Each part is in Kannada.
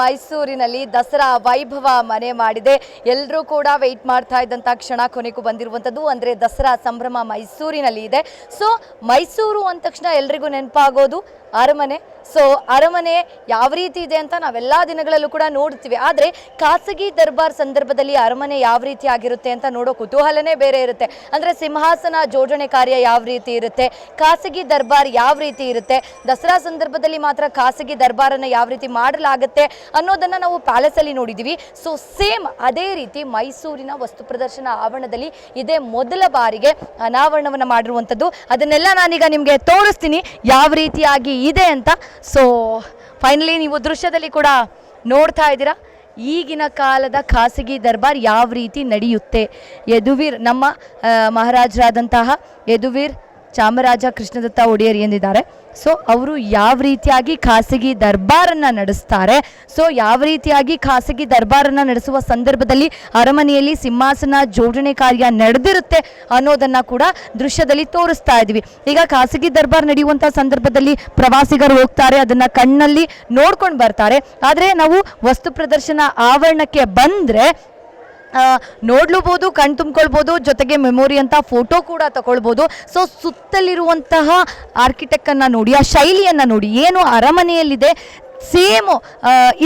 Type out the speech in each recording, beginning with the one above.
ಮೈಸೂರಿನಲ್ಲಿ ದಸರಾ ವೈಭವ ಮನೆ ಮಾಡಿದೆ. ಎಲ್ಲರೂ ಕೂಡ ವೆಯ್ಟ್ ಮಾಡ್ತಾ ಇದ್ದಂಥ ಕ್ಷಣ ಕೊನೆಗೂ ಬಂದಿರುವಂಥದ್ದು ಅಂದರೆ ದಸರಾ ಸಂಭ್ರಮ ಮೈಸೂರಿನಲ್ಲಿ ಇದೆ. ಸೊ ಮೈಸೂರು ಅಂದ ತಕ್ಷಣ ಎಲ್ರಿಗೂ ನೆನಪಾಗೋದು ಅರಮನೆ. ಸೊ ಅರಮನೆ ಯಾವ ರೀತಿ ಇದೆ ಅಂತ ನಾವೆಲ್ಲ ದಿನಗಳಲ್ಲೂ ಕೂಡ ನೋಡ್ತೀವಿ. ಆದರೆ ಖಾಸಗಿ ದರ್ಬಾರ್ ಸಂದರ್ಭದಲ್ಲಿ ಅರಮನೆ ಯಾವ ರೀತಿ ಆಗಿರುತ್ತೆ ಅಂತ ನೋಡೋ ಕುತೂಹಲನೇ ಬೇರೆ ಇರುತ್ತೆ. ಅಂದರೆ ಸಿಂಹಾಸನ ಜೋಡಣೆ ಕಾರ್ಯ ಯಾವ ರೀತಿ ಇರುತ್ತೆ? ಖಾಸಗಿ ದರ್ಬಾರ್ ಯಾವ ರೀತಿ ಇರುತ್ತೆ? ದಸರಾ ಸಂದರ್ಭದಲ್ಲಿ ಮಾತ್ರ ಖಾಸಗಿ ದರ್ಬಾರನ್ನು ಯಾವ ರೀತಿ ಮಾಡಲಾಗುತ್ತೆ? ಅನ್ನೋದನ್ನು ನಾವು ಪ್ಯಾಲೇಸಲ್ಲಿ ನೋಡಿದ್ದೀವಿ ಸೊ ಸೇಮ್ ಅದೇ ರೀತಿ ಮೈಸೂರಿನ ವಸ್ತು ಪ್ರದರ್ಶನ ಆವರಣದಲ್ಲಿ ಇದೇ ಮೊದಲ ಬಾರಿಗೆ ಅನಾವರಣವನ್ನು ಮಾಡಿರುವಂಥದ್ದು ಅದನ್ನೆಲ್ಲ ನಾನೀಗ ನಿಮಗೆ ತೋರಿಸ್ತೀನಿ ಯಾವ ರೀತಿಯಾಗಿ ಇದೆ ಅಂತ. ಸೊ ಫೈನಲಿ ನೀವು ದೃಶ್ಯದಲ್ಲಿ ಕೂಡ ನೋಡ್ತಾ ಇದ್ದೀರಾ. ಈಗಿನ ಕಾಲದ ಖಾಸಗಿ ದರ್ಬಾರ್ ಯಾವ ರೀತಿ ನಡೆಯುತ್ತೆ? ಯದುವೀರ್, ನಮ್ಮ ಮಹಾರಾಜರಾದಂತಹ ಯದುವೀರ್ ಚಾಮರಾಜ ಕೃಷ್ಣದತ್ತ ಒಡೆಯರ್ ಎಂದಿದ್ದಾರೆ. ಸೊ ಅವರು ಯಾವ ರೀತಿಯಾಗಿ ಖಾಸಗಿ ದರ್ಬಾರನ್ನು ನಡೆಸ್ತಾರೆ? ಸೊ ಯಾವ ರೀತಿಯಾಗಿ ಖಾಸಗಿ ದರ್ಬಾರನ್ನು ನಡೆಸುವ ಸಂದರ್ಭದಲ್ಲಿ ಅರಮನೆಯಲ್ಲಿ ಸಿಂಹಾಸನ ಜೋಡಣೆ ಕಾರ್ಯ ನಡೆದಿರುತ್ತೆ ಅನ್ನೋದನ್ನು ಕೂಡ ದೃಶ್ಯದಲ್ಲಿ ತೋರಿಸ್ತಾ ಇದ್ವಿ ಈಗ ಖಾಸಗಿ ದರ್ಬಾರ್ ನಡೆಯುವಂಥ ಸಂದರ್ಭದಲ್ಲಿ ಪ್ರವಾಸಿಗರು ಹೋಗ್ತಾರೆ, ಅದನ್ನು ಕಣ್ಣಲ್ಲಿ ನೋಡ್ಕೊಂಡು ಬರ್ತಾರೆ. ಆದರೆ ನಾವು ವಸ್ತು ಪ್ರದರ್ಶನ ಆವರಣಕ್ಕೆ ಬಂದರೆ ನೋಡ್ಲೂಬೋದು, ಕಣ್ ತುಂಬ್ಕೊಳ್ಬೋದು, ಜೊತೆಗೆ ಮೆಮೊರಿ ಅಂತ ಫೋಟೋ ಕೂಡ ತಗೊಳ್ಬೋದು. ಸೊ ಸುತ್ತಲಿರುವಂತಹ ಆರ್ಕಿಟೆಕ್ಟನ್ನು ನೋಡಿ, ಆ ಶೈಲಿಯನ್ನು ನೋಡಿ, ಏನು ಅರಮನೆಯಲ್ಲಿದೆ ಸೇಮು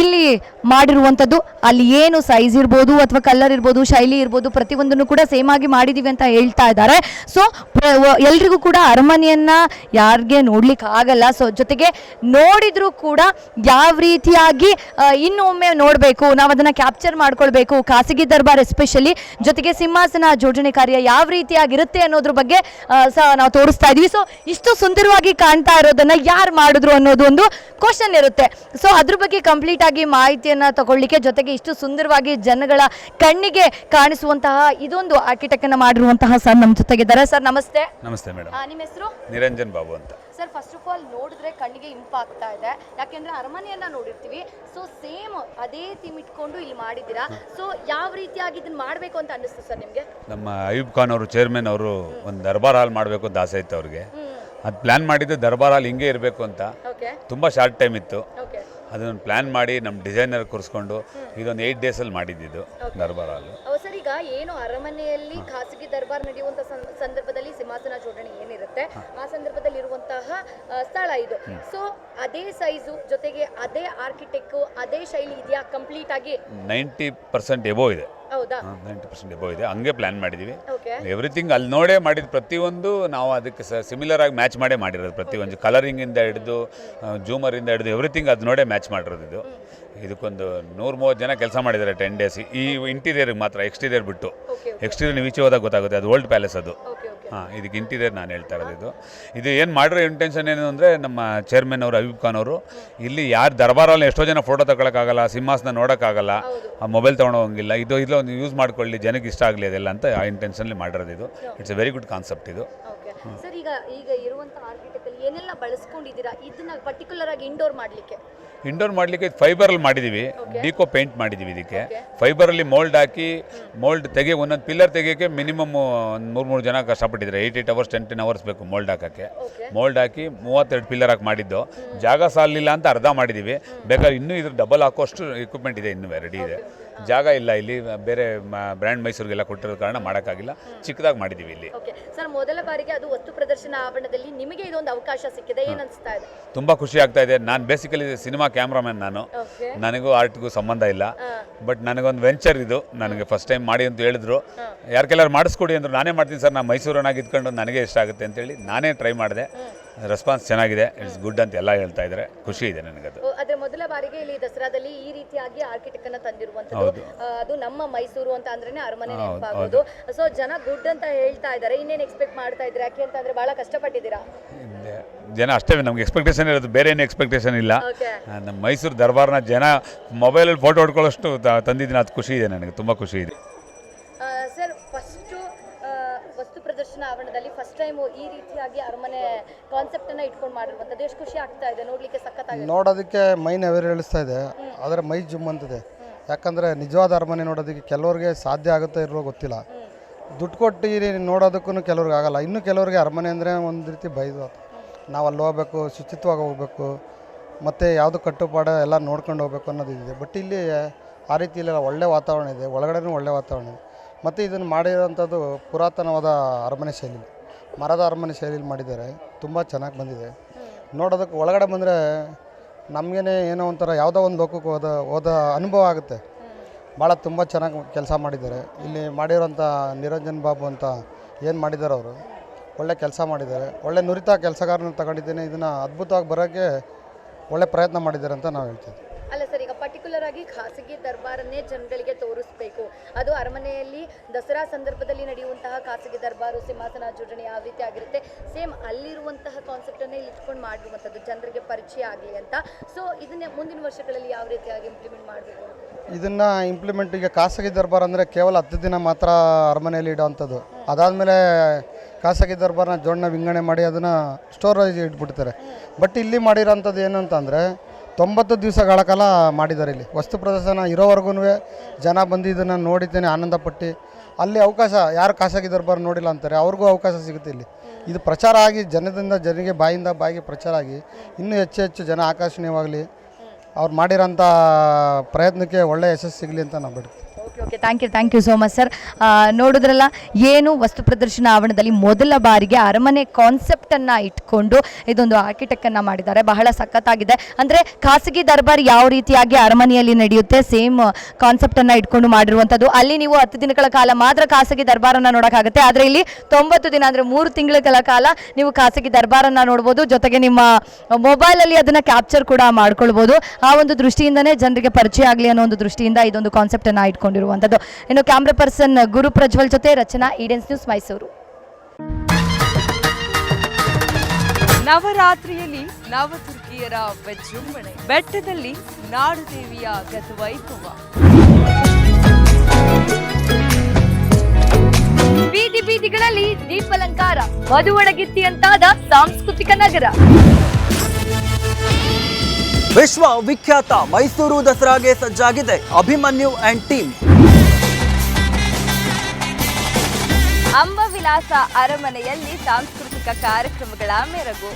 ಇಲ್ಲಿ ಮಾಡಿರುವಂಥದ್ದು, ಅಲ್ಲಿ ಏನು ಸೈಜ್ ಇರ್ಬೋದು ಅಥವಾ ಕಲರ್ ಇರ್ಬೋದು, ಶೈಲಿ ಇರ್ಬೋದು, ಪ್ರತಿಯೊಂದನ್ನು ಕೂಡ ಸೇಮ್ ಆಗಿ ಮಾಡಿದ್ದೀವಿ ಅಂತ ಹೇಳ್ತಾ ಇದ್ದಾರೆ. ಸೊ ಎಲ್ರಿಗೂ ಕೂಡ ಅರಮನೆಯನ್ನು ಯಾರಿಗೆ ನೋಡ್ಲಿಕ್ಕೆ ಆಗಲ್ಲ ಸೊ ಜೊತೆಗೆ ನೋಡಿದರೂ ಕೂಡ ಯಾವ ರೀತಿಯಾಗಿ ಇನ್ನೊಮ್ಮೆ ನೋಡಬೇಕು, ನಾವು ಅದನ್ನು ಕ್ಯಾಪ್ಚರ್ ಮಾಡ್ಕೊಳ್ಬೇಕು, ಖಾಸಗಿ ದರ್ಬಾರ್ ಎಸ್ಪೆಷಲಿ ಜೊತೆಗೆ ಸಿಂಹಾಸನ ಜೋಡಣೆ ಕಾರ್ಯ ಯಾವ ರೀತಿಯಾಗಿರುತ್ತೆ ಅನ್ನೋದ್ರ ಬಗ್ಗೆ ಸಹ ನಾವು ತೋರಿಸ್ತಾ ಇದ್ದೀವಿ ಸೊ ಇಷ್ಟು ಸುಂದರವಾಗಿ ಕಾಣ್ತಾ ಇರೋದನ್ನು ಯಾರು ಮಾಡಿದ್ರು ಅನ್ನೋದು ಒಂದು ಕ್ವಶನ್ ಇರುತ್ತೆ. ಸೊ ಅದ್ರ ಬಗ್ಗೆ ಕಂಪ್ಲೀಟ್ ಆಗಿ ಮಾಹಿತಿಯನ್ನ ತಗೊಳ್ಳಿಕ್ಕೆ ಜೊತೆಗೆ ಇಷ್ಟು ಸುಂದರವಾಗಿ ಜನಗಳ ಕಣ್ಣಿಗೆ ಕಾಣಿಸುವಂತಹ ಇದೊಂದು ಆರ್ಕಿಟೆಕ್ಟ್ ಅನ್ನ ಮಾಡಿರುವಂತಹ ಸರ್ ನಮ್ಮ ಜೊತೆಗಿದ್ದಾರೆ ಸರ್ ನಮಸ್ತೆ. ನಮಸ್ತೆ ಮೇಡಮ್ ನಿಮ್ಮ ಹೆಸರು? ನಿರಂಜನ್ ಬಾಬು ಅಂತ. ಸರ್ ಫಸ್ಟ್ ಆಫ್ ಆಲ್ ನೋಡಿದ್ರೆ ಕಣ್ಣಿಗೆ ಇಂಪಾಗ್ತಾ ಇದೆ. ಯಾಕೆಂದ್ರೆ ಅರಮನೆಯನ್ನ ನೋಡಿರ್ತೀವಿ. ಸೊ ಸೇಮ್ ಅದೇ ಥೀಮ್ ಇಟ್ಕೊಂಡು ಇಲ್ಲಿ ಮಾಡಿದ್ದೀರಾ? ಸೊ ಯಾವ ರೀತಿಯಾಗಿ ಇದನ್ನ ಮಾಡಬೇಕು ಅಂತ ಅನ್ನಿಸ್ತು ಸರ್ ನಿಮಗೆ? ನಮ್ಮ ಅಯೂಬ್ ಖಾನ್ ಅವರು ಚೇರ್ಮನ್ ಅವರು ಒಂದು ದರ್ಬಾರ್ ಹಾಲ್ ಮಾಡಬೇಕು ಅಂತ ಆಸೆ ಇತ್ತು ಅವ್ರಿಗೆ. ಅದು ಪ್ಲ್ಯಾನ್ ಮಾಡಿದ್ದು ದರ್ಬಾರಲ್ಲಿ ಹಿಂಗೆ ಇರಬೇಕು ಅಂತ. ತುಂಬ ಶಾರ್ಟ್ ಟೈಮ್ ಇತ್ತು. ಓಕೆ ಅದನ್ನು ಪ್ಲ್ಯಾನ್ ಮಾಡಿ ನಮ್ಮ ಡಿಸೈನರ್ ಕೂರಿಸ್ಕೊಂಡು ಇದೊಂದು ಏಯ್ಟ್ ಡೇಸಲ್ಲಿ ಮಾಡಿದ್ದು ದರ್ಬಾರ್ ಅಲ್ಲಿ ಸರ್ ಈಗ ಏನು ಅರಮನೆಯಲ್ಲಿ ಖಾಸಗಿ ದರ್ಬಾರ್ ನಡೆಯುವಂತ ಸಂದರ್ಭದಲ್ಲಿ ಸಿಂಹಾಸನ ಜೋಡಣೆ ಏನಿರುತ್ತೆ? ಆ ಸಂದರ್ಭದಲ್ಲಿ ಇರುವಂತಹ ಸ್ಥಳ ಇದು. ಸೊ ಅದೇ ಸೈಜು ಜೊತೆಗೆ ಅದೇ ಆರ್ಕಿಟೆಕ್ಟ್ ಅದೇ ಶೈಲಿ ಇದೆಯಾ ಕಂಪ್ಲೀಟ್ ಆಗಿ? ನೈಂಟಿ ಪರ್ಸೆಂಟ್ ಎಬೋ ಇದೆ. ಹೌದಾ? ನೈಂಟಿ ಪರ್ಸೆಂಟ್ ಎಬೋ ಇದೆ. ಹಂಗೆ ಪ್ಲ್ಯಾನ್ ಮಾಡಿದ್ದೀವಿ ಓಕೆ ಎವ್ರಿಥಿಂಗ್ ಅಲ್ಲಿ ನೋಡೇ ಮಾಡಿದ ಪ್ರತಿಯೊಂದು ನಾವು ಅದಕ್ಕೆ ಸಿಮಿಲರ್ ಆಗಿ ಮ್ಯಾಚ್ ಮಾಡೇ ಮಾಡಿರೋದು ಪ್ರತಿಯೊಂದು ಕಲರಿಂಗಿಂದ ಹಿಡಿದು ಜೂಮರಿಂದ ಹಿಡಿದು ಎವ್ರಿಥಿಂಗ್ ಅದು ನೋಡೇ ಮ್ಯಾಚ್ ಮಾಡಿರೋದು ಇದು. ಇದಕ್ಕೊಂದು ನೂರು ಮೂವತ್ತು ಜನ ಕೆಲಸ ಮಾಡಿದ್ದಾರೆ ಟೆನ್ ಡೇಸ್ ಈ ಇಂಟೀರಿಯರ್ಗೆ ಮಾತ್ರ ಎಕ್ಸ್ಟೀರಿಯರ್ ಬಿಟ್ಟು. ಎಕ್ಸ್ಟೀರಿಯರ್ ನೀವು ಈಚೆ ಹೋದಾಗ ಗೊತ್ತಾಗುತ್ತೆ ಅದು ಓಲ್ಡ್ ಪ್ಯಾಲೇಸ್ ಅದು. ಹಾಂ, ಇದಕ್ಕೆ ಇಂಟಿದೆ ನಾನು ಹೇಳ್ತಾ ಇರೋದು ಇದು. ಇದು ಏನು ಮಾಡಿರೋ ಇಂಟೆನ್ಷನ್ ಏನು ಅಂದರೆ ನಮ್ಮ ಚೇರ್ಮನ್ ಅವರು ಅಯೂಬ್ ಖಾನ್ ಅವರು, ಇಲ್ಲಿ ಯಾರು ದರ್ಬಾರಲ್ಲಿ ಎಷ್ಟೋ ಜನ ಫೋಟೋ ತಗೊಳ್ಳೋಕ್ಕಾಗಲ್ಲ ಸಿಂಹಾಸನ ನೋಡೋಕ್ಕಾಗಲ್ಲ, ಆ ಮೊಬೈಲ್ ತೊಗೊಳೋಂಗಿಲ್ಲ ಇದು ಇಲ್ಲ ಒಂದು ಯೂಸ್ ಮಾಡ್ಕೊಳ್ಳಿ, ಜನಕ್ಕೆ ಇಷ್ಟ ಆಗಲಿ ಅದೆಲ್ಲ ಅಂತ ಆ ಇಂಟೆನ್ಷನ್ಲಿ ಮಾಡಿರೋದು ಇದು. It's a very good concept ಇದು. ಸರ್ ಈಗ ಈಗ ಇರುವಂತ ಆರ್ಕಿಟೆಕ್ಟ್ ಅಲ್ಲಿ ಏನೆಲ್ಲ ಬಳಸ್ಕೊಂಡಿದ್ದೀರಾ? ಇದನ್ನ ಪರ್ಟಿಕ್ಯುಲರ್ ಆಗಿ ಇಂಡೋರ್ ಮಾಡ್ಲಿಕ್ಕೆ. ಇಂಡೋರ್ ಮಾಡಲಿಕ್ಕೆ ಫೈಬರಲ್ಲಿ ಮಾಡಿದ್ದೀವಿ ಡಿಕೋ ಪೇಂಟ್ ಮಾಡಿದ್ದೀವಿ ಇದಕ್ಕೆ. ಫೈಬರಲ್ಲಿ ಮೋಲ್ಡ್ ಹಾಕಿ ಮೋಲ್ಡ್ ತೆಗೆ ಒಂದೊಂದು ಪಿಲ್ಲರ್ ತೆಗೆಯೋಕೆ ಮಿನಿಮಮ್ ಒಂದು ಮೂರು ಮೂರು ಜನ ಕಷ್ಟಪಟ್ಟಿದ್ದಾರೆ. Eight eight hours ten ten hours ಬೇಕು ಮೋಲ್ಡ್ ಹಾಕೋಕ್ಕೆ. ಮೋಲ್ಡ್ ಹಾಕಿ ಮೂವತ್ತೆರಡು ಪಿಲ್ಲರ್ ಹಾಕಿ ಮಾಡಿದ್ದು. ಜಾಗ ಸಾಲಿಲ್ಲ ಅಂತ ಅರ್ಧ ಮಾಡಿದ್ದೀವಿ ಬೇಕಾದ್ರೆ ಇನ್ನೂ ಇದ್ರ ಡಬಲ್ ಹಾಕೋಷ್ಟು ಇಕ್ವಿಪ್ಮೆಂಟ್ ಇದೆ ಇನ್ನೂ ರೆಡಿ ಇದೆ. ಜಾಗ ಇಲ್ಲ ಇಲ್ಲಿ. ಬೇರೆ ಬ್ರ್ಯಾಂಡ್ ಮೈಸೂರಿಗೆಲ್ಲ ಕೊಟ್ಟಿರೋ ಕಾರಣ ಮಾಡೋಕ್ಕಾಗಿಲ್ಲ. ಚಿಕ್ಕದಾಗಿ ಮಾಡಿದ್ದೀವಿ ಇಲ್ಲಿ. ಸರ್ ಮೊದಲ ಬಾರಿಗೆ ಅದು ವಸ್ತು ಪ್ರದರ್ಶನ ಆವರಣದಲ್ಲಿ ನಿಮಗೆ ಇದೊಂದು ಅವಕಾಶ ಸಿಕ್ಕಿದೆ. ಏನ್ ಅನ್ಸ್ತಾ ಇದೆ? ತುಂಬ ಖುಷಿ ಆಗ್ತಾ ಇದೆ. ನಾನು ಬೇಸಿಕಲಿ ಸಿನಿಮಾ ಕ್ಯಾಮ್ರಾಮನ್ ನಾನು. ನನಗೂ ಆರ್ಟ್ಗೂ ಸಂಬಂಧ ಇಲ್ಲ. ಬಟ್ ನನಗೊಂದು ವೆಂಚರ್ ಇದು. ನನಗೆ ಫಸ್ಟ್ ಟೈಮ್ ಮಾಡಿ ಅಂತ ಹೇಳಿದ್ರು. ಯಾರಿಗೆಲ್ಲರೂ ಮಾಡಿಸ್ಕೊಡಿ ಅಂದರು ನಾನೇ ಮಾಡ್ತೀನಿ ಸರ್. ನಾನು ಮೈಸೂರನ್ನಾಗಿ ಇದ್ಕೊಂಡು ನನಗೆ ಇಷ್ಟ ಆಗುತ್ತೆ ಅಂತೇಳಿ ನಾನೇ ಟ್ರೈ ಮಾಡಿದೆ. ರೆಸ್ಪಾನ್ಸ್ ಚೆನ್ನಾಗಿದೆ. ಇಟ್ಸ್ ಗುಡ್ ಅಂತ ಎಲ್ಲ ಹೇಳ್ತಾ ಇದ್ದಾರೆ. ಖುಷಿ ಇದೆ ನನಗದು. ಅದು ಅದ್ರ ಮೊದಲ ಬಾರಿಗೆ ಇಲ್ಲಿ ದಸರಾದಲ್ಲಿ ಈ ರೀತಿಯಾಗಿ ಆರ್ಕಿಟೆಕ್ಟ್ ಅನ್ನ ತಂದಿರುವಂತದ್ದು ಅದು ನಮ್ಮ ಮೈಸೂರು ಅಂತ ಅಂದ್ರೆ ಅರಮನೆ ನೆನಪಾಗೋದು. ಸೊ ಜನ ಗುಡ್ ಅಂತ ಹೇಳ್ತಾ ಇದ್ದಾರೆ. ಇನ್ನೇನ್ ಎಕ್ಸ್ಪೆಕ್ಟ್ ಮಾಡ್ತಾ ಇದ್ರೆ ಯಾಕೆ ಅಂತಂದ್ರೆ ಬಹಳ ಕಷ್ಟಪಟ್ಟಿದ್ದೀರಾ? ಜನ ಅಷ್ಟೇ ನಮ್ಗೆ ಎಕ್ಸ್ಪೆಕ್ಟೇಷನ್ ಇರೋದು. ಬೇರೆ ಏನು ಎಕ್ಸ್ಪೆಕ್ಟೇಷನ್ ಇಲ್ಲ. ನಮ್ಮ ಮೈಸೂರು ದರ್ಬಾರ್ನ ಜನ ಮೊಬೈಲಲ್ಲಿ ಫೋಟೋ ಹೊಡ್ಕೊಳ್ಳೋಷ್ಟು ತಂದಿದ್ದೀನಿ. ಅದು ಖುಷಿ ಇದೆ ನನಗೆ. ತುಂಬ ಖುಷಿ ಇದೆ. ವಸ್ತು ಪ್ರದರ್ಶನ ಆವರಣದಲ್ಲಿ ಫಸ್ಟ್ ಟೈಮ್ ಈ ರೀತಿಯಾಗಿ ಅರಮನೆ ಕಾನ್ಸೆಪ್ಟ್ ಅನ್ನ ಇಟ್ಕೊಂಡು ಮಾಡಿರುವಂತದ್ದು ಎಷ್ಟು ಖುಷಿ ಆಗ್ತಾ ಇದೆ, ನೋಡ್ಲಿಕ್ಕೆ ಸಖತ್ ನೋಡೋದಕ್ಕೆ ಮೈ ನೆವರೇಳಿಸ್ತಾ ಇದೆ, ಆದರೆ ಮೈ ಜುಮ್ ಅಂತಿದೆ. ಯಾಕಂದರೆ ನಿಜವಾದ ಅರಮನೆ ನೋಡೋದಕ್ಕೆ ಕೆಲವ್ರಿಗೆ ಸಾಧ್ಯ ಆಗುತ್ತೋ ಇರೋ ಗೊತ್ತಿಲ್ಲ. ದುಡ್ಡು ಕೊಟ್ಟು ನೋಡೋದಕ್ಕೂ ಕೆಲವ್ರಿಗೆ ಆಗಲ್ಲ. ಇನ್ನು ಕೆಲವ್ರಿಗೆ ಅರಮನೆ ಅಂದರೆ ಒಂದು ರೀತಿ ಬೈದು ನಾವು ಅಲ್ಲಿ ಹೋಗ್ಬೇಕು, ಶುಚಿತ್ವವಾಗಿ ಹೋಗ್ಬೇಕು, ಮತ್ತು ಯಾವುದು ಕಟ್ಟುಪಾಡು ಎಲ್ಲ ನೋಡ್ಕೊಂಡು ಹೋಗ್ಬೇಕು ಅನ್ನೋದು ಇದೆ. ಬಟ್ ಇಲ್ಲಿ ಆ ರೀತಿ ಇಲ್ಲ ಒಳ್ಳೆ ವಾತಾವರಣ ಇದೆ, ಒಳಗಡೆನೂ ಒಳ್ಳೆ ವಾತಾವರಣ ಇದೆ. ಮತ್ತು ಇದನ್ನು ಮಾಡಿರೋಂಥದ್ದು ಪುರಾತನವಾದ ಅರಮನೆ ಶೈಲಿ. ಮರದ ಅರಮನೆ ಶೈಲಿಲಿ ಮಾಡಿದ್ದಾರೆ. ತುಂಬ ಚೆನ್ನಾಗಿ ಬಂದಿದೆ. ನೋಡೋದಕ್ಕೆ ಒಳಗಡೆ ಬಂದರೆ ನಮಗೇನೆ ಏನೋ ಒಂಥರ ಯಾವುದೋ ಒಂದು ಲೋಕಕ್ಕೆ ಹೋದ ಹೋದ ಅನುಭವ ಆಗುತ್ತೆ. ಭಾಳ ತುಂಬ ಚೆನ್ನಾಗಿ ಕೆಲಸ ಮಾಡಿದ್ದಾರೆ. ಇಲ್ಲಿ ಮಾಡಿರೋಂಥ ನಿರಂಜನ್ ಬಾಬು ಅಂತ ಏನು ಮಾಡಿದ್ದಾರೆ ಅವರು? ಒಳ್ಳೆ ಕೆಲಸ ಮಾಡಿದ್ದಾರೆ. ಒಳ್ಳೆ ನುರಿತ ಕೆಲಸಗಾರನ ತಗೊಂಡಿದ್ದೇನೆ. ಇದನ್ನು ಅದ್ಭುತವಾಗಿ ಬರೋಕ್ಕೆ ಒಳ್ಳೆ ಪ್ರಯತ್ನ ಮಾಡಿದ್ದಾರೆ ಅಂತ ನಾವು ಹೇಳ್ತೀವಿ ಪರ್ಟಿಕ್ಯುಲರ್ ಆಗಿ ಖಾಸಗಿ ದರ್ಬಾರನ್ನೇ ಜನಗಳಿಗೆ ತೋರಿಸ್ಬೇಕು. ಅದು ಅರಮನೆಯಲ್ಲಿ ದಸರಾ ಸಂದರ್ಭದಲ್ಲಿ ನಡೆಯುವಂತಹ ಖಾಸಗಿ ದರ್ಬಾರು ಸಿಂಹಾಸನ ಜೋಡಣೆ ಯಾವ ರೀತಿ ಆಗಿರುತ್ತೆ. ಸೇಮ್ ಅಲ್ಲಿರುವಂತಹ ಕಾನ್ಸೆಪ್ಟನ್ನೇ ಇಲ್ಲಿ ಇಟ್ಕೊಂಡು ಮಾಡಿರುವಂಥದ್ದು ಜನರಿಗೆ ಪರಿಚಯ ಆಗಲಿ ಅಂತ. ಸೊ ಇದನ್ನೇ ಮುಂದಿನ ವರ್ಷಗಳಲ್ಲಿ ಯಾವ ರೀತಿಯಾಗಿ ಇಂಪ್ಲಿಮೆಂಟ್ ಮಾಡಬೇಕು ಇದನ್ನು ಇಂಪ್ಲಿಮೆಂಟ್ ಈಗ ಖಾಸಗಿ ದರ್ಬಾರ್ ಅಂದರೆ ಕೇವಲ ಹತ್ತು ದಿನ ಮಾತ್ರ ಅರಮನೆಯಲ್ಲಿ ಇಡೋವಂಥದ್ದು ಅದಾದಮೇಲೆ ಖಾಸಗಿ ದರ್ಬಾರ್ನ ಜೋಡಣೆ ವಿಂಗಡಣೆ ಮಾಡಿ ಅದನ್ನು ಸ್ಟೋರೇಜ್ ಇಟ್ಬಿಡ್ತಾರೆ. ಬಟ್ ಇಲ್ಲಿ ಮಾಡಿರೋಂಥದ್ದು ಏನು ಅಂತಂದರೆ ತೊಂಬತ್ತು ದಿವಸಗಳ ಕಾಲ ಮಾಡಿದ್ದಾರೆ ಇಲ್ಲಿ. ವಸ್ತು ಪ್ರದರ್ಶನ ಇರೋವರೆಗೂ ಜನ ಬಂದು ಇದನ್ನು ನೋಡಿದ್ದೇನೆ, ಆನಂದಪಟ್ಟು. ಅಲ್ಲಿ ಅವಕಾಶ, ಯಾರು ಖಾಸಗಿ ದರ್ಬಾರ್ ನೋಡಿಲ್ಲ ಅಂತಾರೆ, ಅವ್ರಿಗೂ ಅವಕಾಶ ಸಿಗುತ್ತೆ ಇಲ್ಲಿ. ಇದು ಪ್ರಚಾರ ಆಗಿ, ಜನದಿಂದ ಜನರಿಗೆ ಬಾಯಿಂದ ಬಾಯಿಗೆ ಪ್ರಚಾರ ಆಗಿ, ಇನ್ನೂ ಹೆಚ್ಚು ಹೆಚ್ಚು ಜನ ಆಕರ್ಷಣೀಯವಾಗಲಿ, ಅವ್ರು ಮಾಡಿರೋಂಥ ಪ್ರಯತ್ನಕ್ಕೆ ಒಳ್ಳೆಯ ಯಶಸ್ಸು ಸಿಗಲಿ ಅಂತ ನಾವು ಬಿಡ್ತೀವಿ okay thank you thank you so much sir ನೋಡಿದ್ರಲ್ಲ, ಏನು ವಸ್ತು ಪ್ರದರ್ಶನ ಆವರಣದಲ್ಲಿ ಮೊದಲ ಬಾರಿಗೆ ಅರಮನೆ ಕಾನ್ಸೆಪ್ಟನ್ನು ಇಟ್ಕೊಂಡು ಇದೊಂದು ಆರ್ಕಿಟೆಕ್ಟನ್ನು ಮಾಡಿದ್ದಾರೆ. ಬಹಳ ಸಖತ್ತಾಗಿದೆ. ಅಂದರೆ ಖಾಸಗಿ ದರ್ಬಾರ್ ಯಾವ ರೀತಿಯಾಗಿ ಅರಮನೆಯಲ್ಲಿ ನಡೆಯುತ್ತೆ ಸೇಮ್ ಕಾನ್ಸೆಪ್ಟನ್ನು ಇಟ್ಕೊಂಡು ಮಾಡಿರುವಂಥದ್ದು ಅಲ್ಲಿ ನೀವು ಹತ್ತು ದಿನಗಳ ಕಾಲ ಮಾತ್ರ ಖಾಸಗಿ ದರ್ಬಾರನ್ನು ನೋಡೋಕ್ಕಾಗುತ್ತೆ. ಆದರೆ ಇಲ್ಲಿ ತೊಂಬತ್ತು ದಿನ ಅಂದರೆ ಮೂರು ತಿಂಗಳ ಕಾಲ ನೀವು ಖಾಸಗಿ ದರ್ಬಾರನ್ನು ನೋಡ್ಬೋದು. ಜೊತೆಗೆ ನಿಮ್ಮ ಮೊಬೈಲಲ್ಲಿ ಅದನ್ನು ಕ್ಯಾಪ್ಚರ್ ಕೂಡ ಮಾಡ್ಕೊಳ್ಬೋದು. ಆ ಒಂದು ದೃಷ್ಟಿಯಿಂದನೇ ಜನರಿಗೆ ಪರಿಚಯ ಆಗಲಿ ಅನ್ನೋ ಒಂದು ದೃಷ್ಟಿಯಿಂದ ಇದೊಂದು ಕಾನ್ಸೆಪ್ಟನ್ನು ಇಟ್ಕೊಂಡಿರುವಂಥದ್ದು ಇನ್ನು ಕ್ಯಾಮ್ರಾ ಪರ್ಸನ್ ಗುರು ಪ್ರಜ್ವಲ್ ಜೊತೆ ರಚನಾ ಈಡೆನ್ಸ್ ನ್ಯೂಸ್ ಮೈಸೂರು ನವರಾತ್ರಿಯಲ್ಲಿ ನವದುರ್ಗಿಯರ ವಿಜೃಂಭಣೆ. ಬೆಟ್ಟದಲ್ಲಿ ನಾಡುದೇವಿಯ ಗತವೈಭವ ಬೀದಿ ಬೀದಿಗಳಲ್ಲಿ ದೀಪಾಲಂಕಾರ. ಮದುವಡಗಿತ್ತಿಯಂತಾದ ಸಾಂಸ್ಕೃತಿಕ ನಗರ. ವಿಶ್ವ ವಿಖ್ಯಾತ ಮೈಸೂರು ದಸರಾಗೆ ಸಜ್ಜಾಗಿದೆ ಅಭಿಮನ್ಯು ಅಂಡ್ ಟೀಮ್ ಅಂಬವಿಲಾಸ ಅರಮನೆಯಲ್ಲಿ ಸಾಂಸ್ಕೃತಿಕ ಕಾರ್ಯಕ್ರಮಗಳ ಮೆರಗು.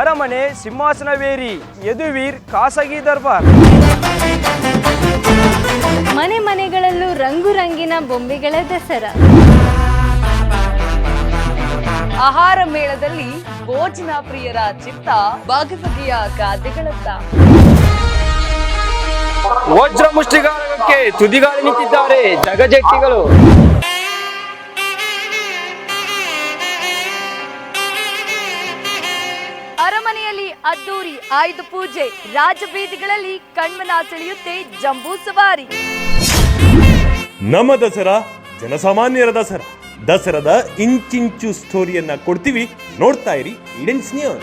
ಅರಮನೆ ಸಿಂಹಾಸನವೇರಿ ಯದುವೀರ್ ಖಾಸಗಿ ದರ್ಬಾರ್. ಮನೆ ಮನೆಗಳಲ್ಲೂ ರಂಗು ರಂಗಿನ ಬೊಂಬೆಗಳ ದಸರಾ. ಆಹಾರ ಮೇಳದಲ್ಲಿ ಭೋಜನ ಪ್ರಿಯರ ಚಿತ್ತ ಬಗೆ ಬಗೆಯ ಖಾದ್ಯಗಳತ್ತ ವಜ್ರ ಮುಷ್ಟಿಗಾರಕ್ಕೆ ತುದಿಗಾಲಿ ನಿಂತಿದ್ದಾರೆ ಜಗಜೆಟ್ಟಿಗಳು. ಅರಮನೆಯಲ್ಲಿ ಅದ್ದೂರಿ ಆಯುಧ ಪೂಜೆ ರಾಜಬೀದಿಗಳಲ್ಲಿ ಕಣ್ಮನ ಸೆಳೆಯುತ್ತೆ ಜಂಬೂ ಸವಾರಿ. ನಮ್ಮ ದಸರಾ ಜನಸಾಮಾನ್ಯರ ದಸರಾ. ದಸರಾದ ಇಂಚಿಂಚು ಸ್ಟೋರಿಯನ್ನ ಕೊಡ್ತೀವಿ. ನೋಡ್ತಾ ಇರಿ ಇಡೆನ್ಸ್ ನ್ಯೂಸ್